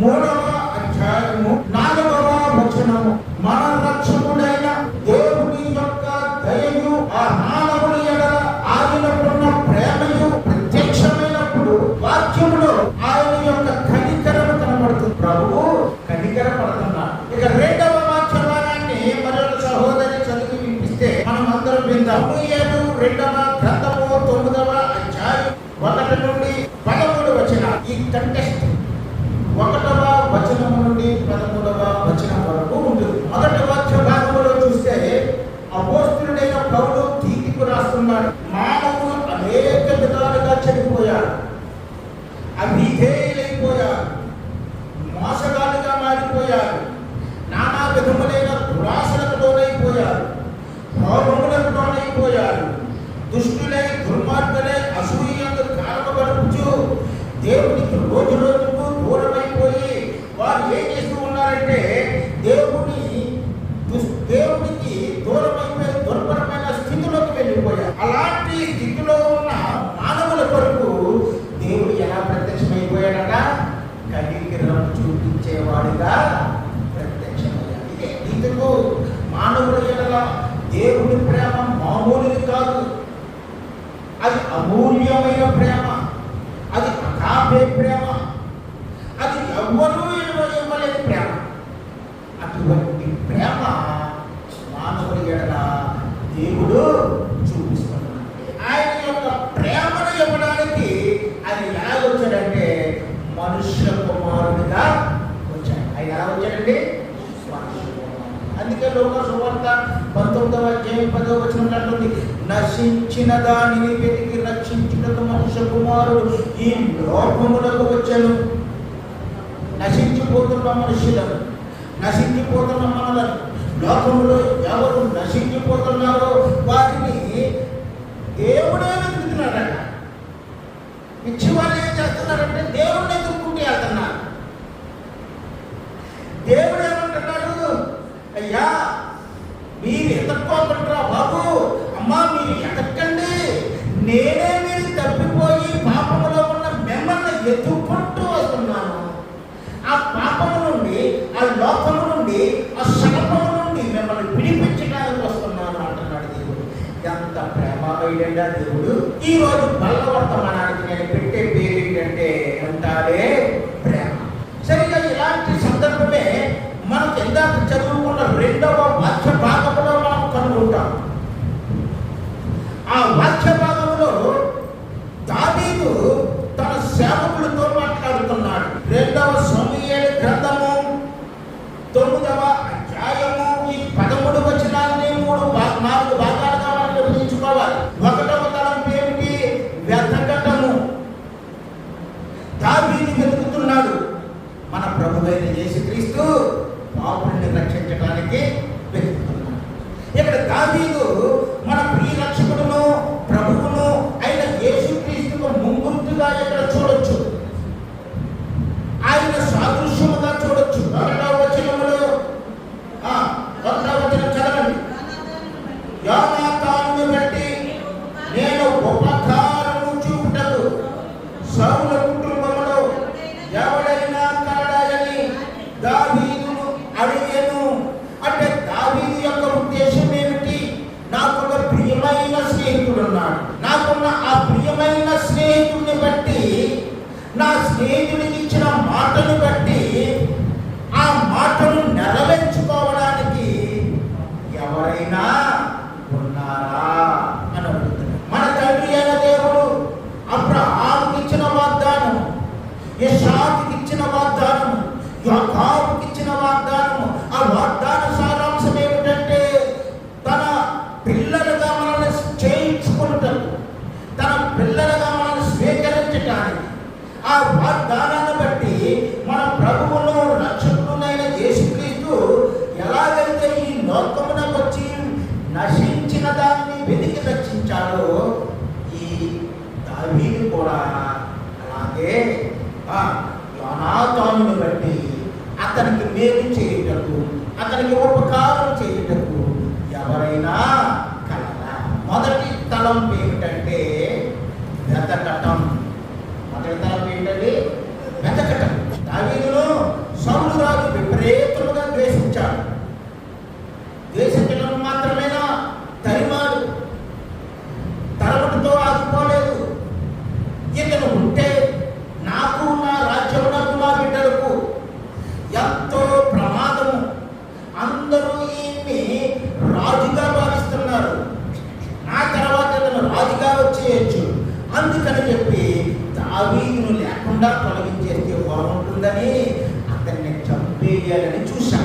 మూడవ అధ్యాయము నాలుగవ వచనము. మన రక్షకుడైన దేవుని యొక్క దయయు ఆ మానవుని ఆయనకున్న ప్రేమయు ప్రత్యక్షమైనప్పుడు వాక్యములో ఆయన యొక్క కనికరము కనబడుతుంది. ప్రభు కనికర పడుతున్నాడు ఇక రెండవ వాక్యమానాన్ని మరొక సహోదరి చదివి వినిపిస్తే మనం అందరం విందాం. ఏడు రెండవ రోజు రోజుకు దూరమైపోయి వారు ఏం చేస్తూ ఉన్నారంటే దేవుని దేవుడికి దూరమైపోయి దుర్భరమైన స్థితిలోకి వెళ్ళిపోయారు. అలాంటి స్థితిలో ఉన్న మానవుల కొరకు దేవుడు ఎలా ప్రత్యక్షమైపోయాడట? కనికిరం చూపించేవాడుగా ప్రత్యక్షమయ్యాడు. ఇదే ఇందుకు మానవుల ఎడల దేవుడి ప్రేమ మామూలుది కాదు. అది అమూల్యమైన ప్రేమ. Arrepentamento. నుండి నశించిన దానిని వెతికి రక్షించుటకు మనుష్య కుమారుడు ఈ లోకములకు వచ్చాను. నశించిపోతున్న మనుషులను నశించిపోతున్న మనలను లోకంలో ఎవరు నశించిపోతున్నారో వారిని దేవుడే వెతుకుతున్నాడట పిచ్చి వాళ్ళు ఏం చేస్తున్నారంటే దేవుడిని ఎదుర్కొంటూ వెళ్తున్నారు. దేవుడు ఏమంటున్నాడు? అయ్యా నేనే మీరు తప్పిపోయి పాపములో ఉన్న మిమ్మల్ని ఎదుర్కొంటూ వస్తున్నాను. ఆ పాపము నుండి ఆ లోకము నుండి ఆ శాపము నుండి మిమ్మల్ని విడిపించడానికి వస్తున్నాను అంటున్నాడు దేవుడు. ఎంత ప్రేమమయుడంగా దేవుడు. ఈ రోజు బల్ల వర్తమానానికి నేను పెట్టే పేరు ఏంటంటే అంటారే ప్రేమ. సరిగా ఇలాంటి సందర్భమే మనకు ఇందాక చదువుకున్న రెండవ వాక్య స్నేహితుడికి ఇచ్చిన మాటను బట్టి ఆ వాగ్దానాన్ని బట్టి మన ప్రభువులో రక్షకుడునైన యేసుక్రీస్తు ఎలాగైతే ఈ లోకమునకు వచ్చి నశించిన దాన్ని వెతికి రక్షించాడో ఈ దావీని కూడా అలాగే ఆ బట్టి అతనికి మేలు చేయుటకు అతనికి ఉపకారం చేయుటకు ఎవరైనా కలరా? మొదటి తలం ఏమిటంటే వెతకటం. చేయాలని చూశాను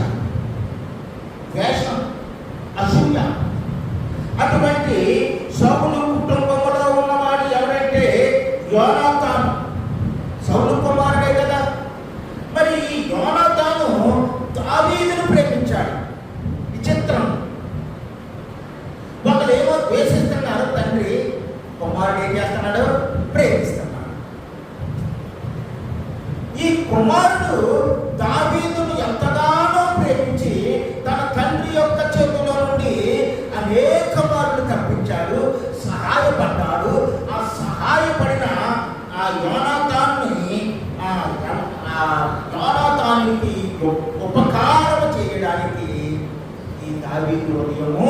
హృదయము హృదయము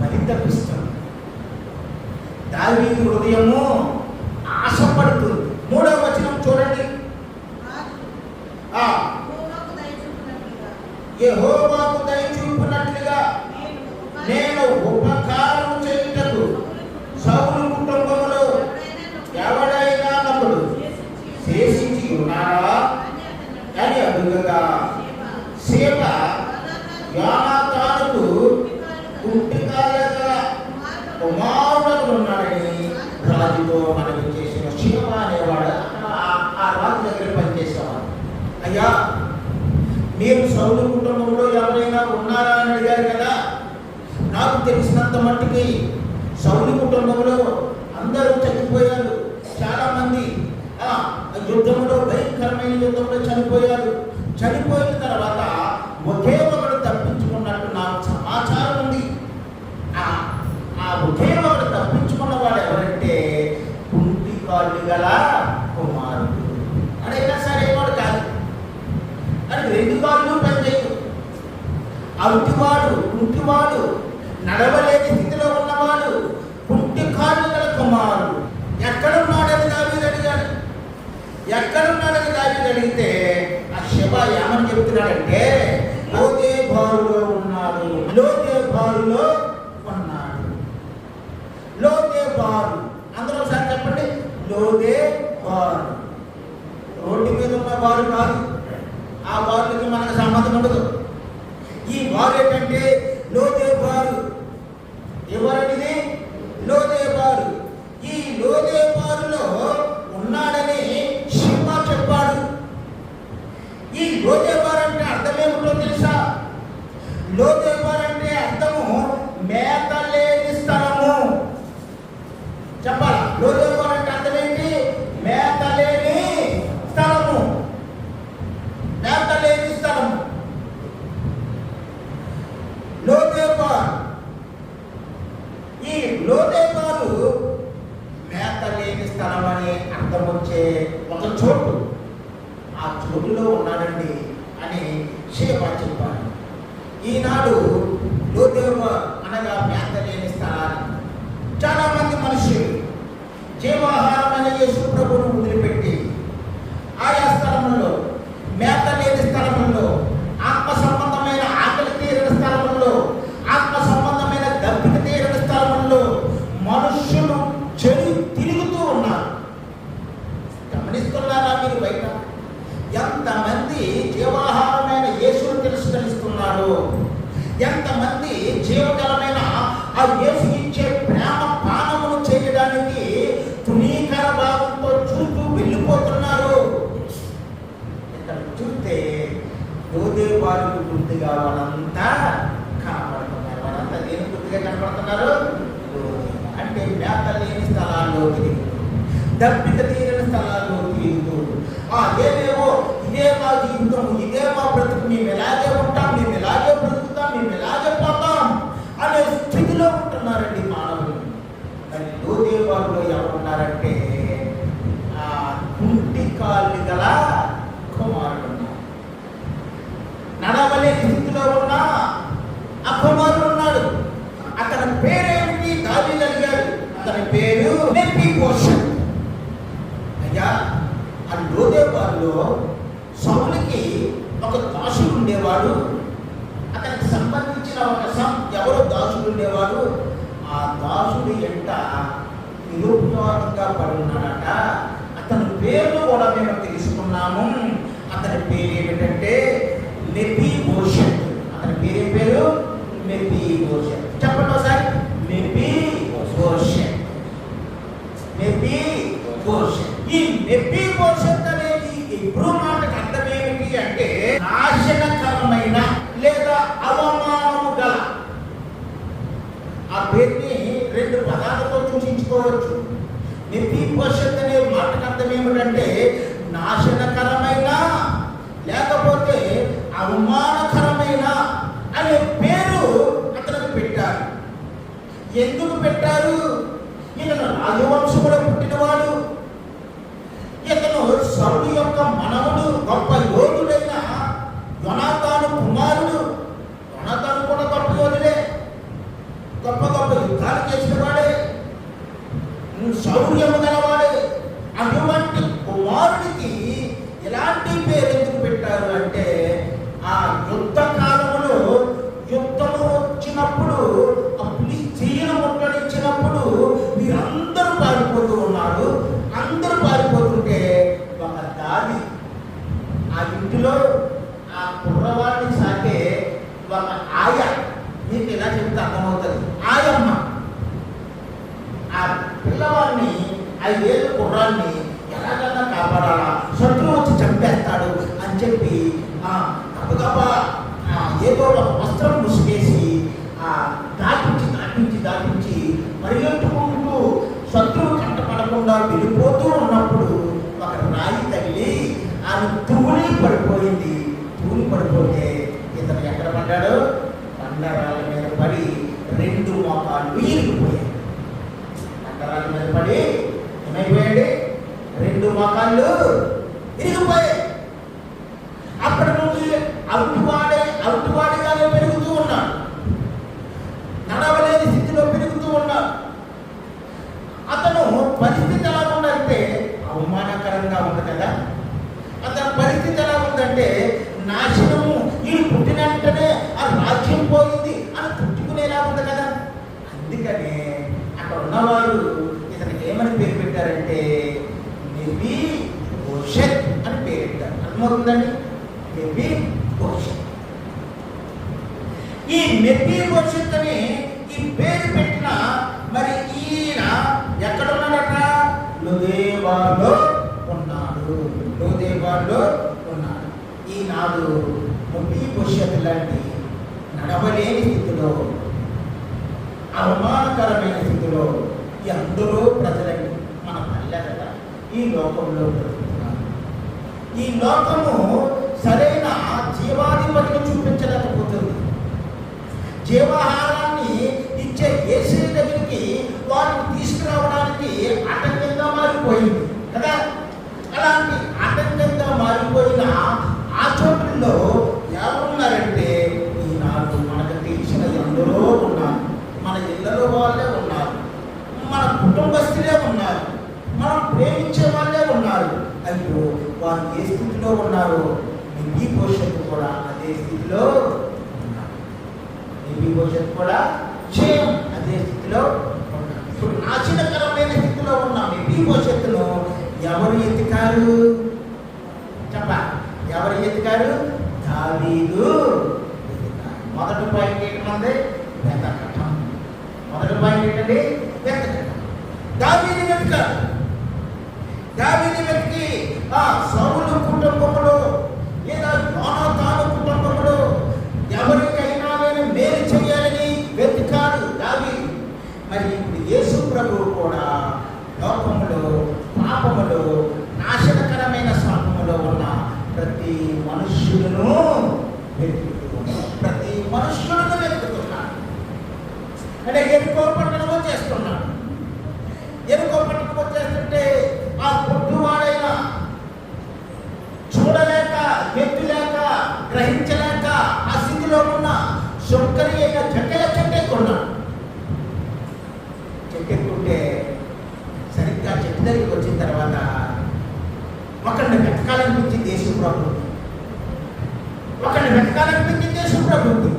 పరితపిస్తుంది దావీ హృదయము ఆశపడుతుంది. మూడవ వచనం చూడండి. యహోవాకు దయచూపునట్లుగా నేను ఉపకారం కుటుంబంలో ఎవరైనా ఉన్నారా అని అడిగారు కదా? నాకు తెలిసినంత మట్టుకి సౌని కుటుంబంలో అందరూ చనిపోయారు. చాలా మంది యుద్ధంలో భయంకరమైన యుద్ధంలో చనిపోయారు. చనిపోయిన తర్వాత ఒకే అవిటివాడు కుంటివాడు నడవలేని స్థితిలో ఉన్నవాడు పుట్టి కాళ్ళు గల కుమారుడు ఎక్కడున్నాడని దావీ అడిగాడు. ఎక్కడున్నాడని దావీ అడిగితే అక్షబ ఏమని చెప్తున్నాడంటే లోకే బారులో ఉన్నాడు లోకే బారులో ఉన్నాడు. లోకే బారు అందరూ ఒకసారి చెప్పండి. లోదే బారు రోడ్డు మీద ఉన్న బారు కాదు. ఆ బారులకి మనకు సంబంధం ఉండదు. Glória లోతే కాదు మేత లేని స్థలం అని అర్థం వచ్చే ఒక చోటు. ఆ చోటులో ఉన్నాడు మేత లేని స్థలాల్లో తిరుగుతూ దప్పిక తీరిన స్థలాల్లో తిరుగుతూ ఆ ఏమేమో ఇదే మా జీవితం ఇదే నెపి పోర్షన్. ఈ నెపి పోర్షన్ అనేది ఇప్పుడు మాటకు అర్థం ఏమిటి అంటే నాశనకరమైన లేదా అవమానము గల. ఆ పేరుని రెండు పదాలతో సూచించుకోవచ్చు. నెప్పి పోర్షన్ అనే మాటకు అర్థం ఏమిటంటే నాశనకరమైన లేకపోతే అవమానకరమైన అనే పేరు అతనికి పెట్టారు. ఎందుకు పెట్టారు? ఈయన రాజవంశంలో పుట్టిన పడిపోతే ఇతను ఎక్కడ పడ్డాడు? కండరాల మీద పడి రెండు మోకాళ్ళు ఇరిగిపోయాయి కండరాల మీద పడి ఏమైపోయాడు రెండు మోకాళ్ళు ఇరిగిపోయాయి అప్పటి నుంచి అవుటివాడే అవుటివాడిగానే పెరుగుతూ ఉన్నాడు. నడవలేని స్థితిలో పెరుగుతూ ఉన్నాడు. అతను పరిస్థితి ఎలా ఉందంటే అవమానకరంగా ఉంది కదా? అతని పరిస్థితి ఎలా ఉందంటే నాశనము. ఈ పుట్టిన వెంటనే ఆ రాజ్యం పోయింది అని పుట్టుకునేలా ఉంది కదా. అందుకనే అక్కడ ఉన్నవారు ఇతనికి ఏమని పేరు పెట్టారంటే మేబీ భవిష్యత్ అని పేరు పెట్టారు. అర్థమవుతుందండి? మేబీ భవిష్యత్ ఈ మెప్పి భవిష్యత్ అని ఈ పేరు పెట్టిన మరి ఈయన ఎక్కడ ఉన్నాడట లుదేవాలో ఉన్నాడు. లుదేవాలో ఈనాడు మెప్పి భవిష్యత్ లాంటి నడవలేని స్థితిలో అవమానకరమైన స్థితిలో ఎందరో ప్రజలని మన పల్లెట ఈ లోకంలో బ్రతుకుతున్నారు. ఈ లోకము సరైన జీవాధిపతిని చూపించలేకపోతుంది. జీవాహారాన్ని ఇచ్చే ఏసీ దగ్గరికి వారిని తీసుకురావడానికి ఆటంకంగా మారిపోయింది. ఆ చోటుల్లో ఎవరున్నారంటే ఈనాడు మనకు తెలిసిన ఎందరో ఉన్నారు. మన ఇళ్ళలో వాళ్ళే ఉన్నారు. మన కుటుంబస్తులే ఉన్నారు. మనం ప్రేమించే వాళ్ళే ఉన్నారు. అయ్యో వారు ఏ స్థితిలో ఉన్నారో మీ భవిష్యత్తు కూడా అదే స్థితిలో ఉన్నారు. భవిష్యత్తు కూడా క్షేమం అదే స్థితిలో ఉన్నారు. ఇప్పుడు నాశనకరమైన స్థితిలో ఉన్న. మీ భవిష్యత్తును ఎవరు ఎత్తికారు? ఎవరు ఎత్తికారు దావీదు. మొదటి పాయింట్ ఏంటంటే వెతకటం మొదటి పాయింట్ ఏంటండి? వెతకటం దావీని వెతకారు దావీని వెతికి ఆ సౌ కుటుంబంలో లేదా యోనాతాను కుటుంబంలో ఎవరికైనా నేను మేలు చేయాలని వెతికాడు దావీదు మరి ఇప్పుడు యేసు ప్రభువు కూడా లోకములో పాపములో నాశనకరమైన శాపములో ఉన్న ప్రతి మనుష్యులను వెతుకుతున్నాడు ప్రతి మనుష్యులను వెతుకుతున్నాడు. అంటే ఎరుకో పట్టణం వచ్చేస్తున్నాడు. ఎరుకో పట్టణం వచ్చేస్తుంటే ఆ పొట్టువాడైన చూడలేక ఎత్తులేక గ్రహించలేక ఆ స్థితిలో ఉన్న శొక్కరి అయిన చెక్కల చెట్టెక్కున్నాడు చెట్టెక్కుంటే సరిగ్గా చెట్టు దగ్గరికి వచ్చిన తర్వాత ఒకరిని వెతకాలనిపించింది. యేసు ప్రభుత్వం ఒకరిని వెతకాలనిపించింది యేసు ప్రభుత్వం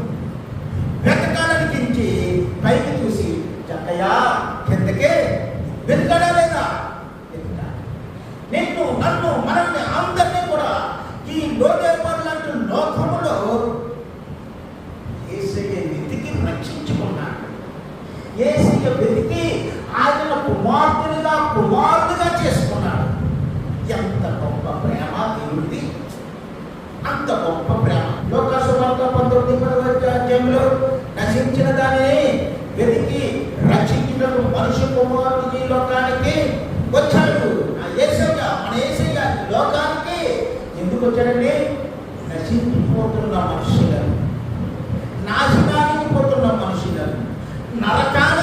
నశించిన దానిని వెతికి రక్షించుటకు మనుషు కుమారుడు ఈ లోకానికి వచ్చాడు. ఆ ఏసయ్య మన ఏసయ్య లోకానికి ఎందుకు వచ్చాడండి? నశించిపోతున్న మనుషులను నాశనానికి పోతున్న మనుషులను నరకాన్ని